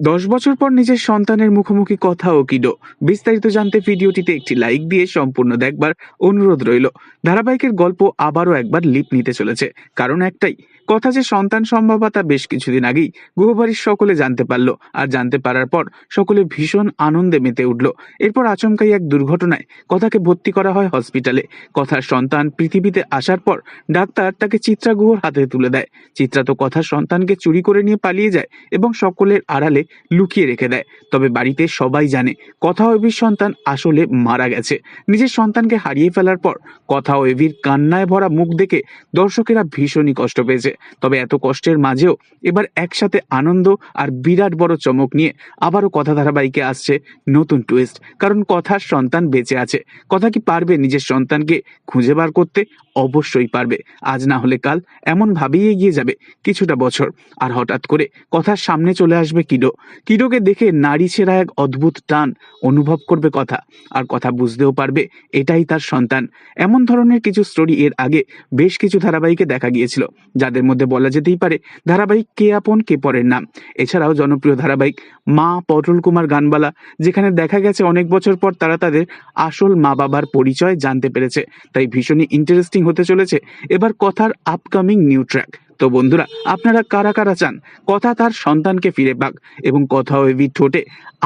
দশ বছর পর নিজের সন্তানের মুখোমুখি কথা ও কিডো বিস্তারিত জানতে ভিডিওটিতে একটি লাইক দিয়ে সম্পূর্ণ দেখবার অনুরোধ রইল। ধারাবাহিকের গল্প আবারও একবার লিপ নিতে চলেছে। কারণ একটাই কথা যে সন্তান সম্ভাবতা বেশ কিছুদিন আগেই গুহবাড়ির সকলে জানতে পারল। আর জানতে পারার পর সকলে ভীষণ আনন্দে মেতে উঠল। এরপর আচমকাই এক দুর্ঘটনায় কথাকে ভর্তি করা হয় হসপিটালে। কথার সন্তান পৃথিবীতে আসার পর ডাক্তার তাকে চিত্রা গুহর হাতে তুলে দেয়। চিত্রা তো কথার সন্তানকে চুরি করে নিয়ে পালিয়ে যায় এবং সকলের আড়ালে লুকিয়ে রেখে দেয়। তবে বাড়িতে সবাই জানে, কথা ও সন্তান আসলে মারা গেছে। নিজের সন্তানকে হারিয়ে ফেলার পর কথা ও এভির কান্নায় ভরা মুখ দেখে দর্শকেরা ভীষণই কষ্ট পেয়েছে। তবে এত কষ্টের মাঝেও এবার একসাথে আনন্দ আর বিরাট বড় চমক নিয়ে আবারও কথা ধারাবাহিকে আসছে নতুন টুইস্ট কারণ কথার সন্তান বেঁচে আছে। কথা কি পারবে নিজের সন্তানকে খুঁজে বার করতে? অবশ্যই পারবে। আজ না হলে কাল এমন ভাবেই এগিয়ে যাবে কিছুটা বছর। আর হঠাৎ করে কথার সামনে চলে আসবে কিডো। কিডোকে দেখে নারী ছেঁড়া এক অদ্ভুত টান অনুভব করবে কথা। আর কথা বুঝতেও পারবে এটাই তার সন্তান। এমন ধরনের কিছু স্টোরি এর আগে বেশ কিছু ধারাবাহিকে দেখা গিয়েছিল, যাদের মধ্যে বলা যেতেই পারে, ধারাবাহিক কে আপন কে পরের নাম। এছাড়াও জনপ্রিয় ধারাবাহিক মা পটল কুমার গানবালা, যেখানে দেখা গেছে অনেক বছর পর তারা তাদের আসল মা বাবার পরিচয় জানতে পেরেছে। তাই ভীষণই ইন্টারেস্টিং হতে চলেছে এবার কথার আপকামিং নিউ ট্র্যাক তো বন্ধুরা, আপনারা কারা কারা চান? কথা তার সন্তানকে ফিরে পাক এবং কথা ওয়েবি ঠোঁটে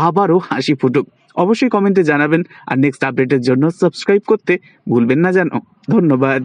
আবারও হাসি ফুটুক। অবশ্যই কমেন্টে জানাবেন আর নেক্সট আপডেটের জন্য সাবস্ক্রাইব করতে ভুলবেন না জানো। ধন্যবাদ।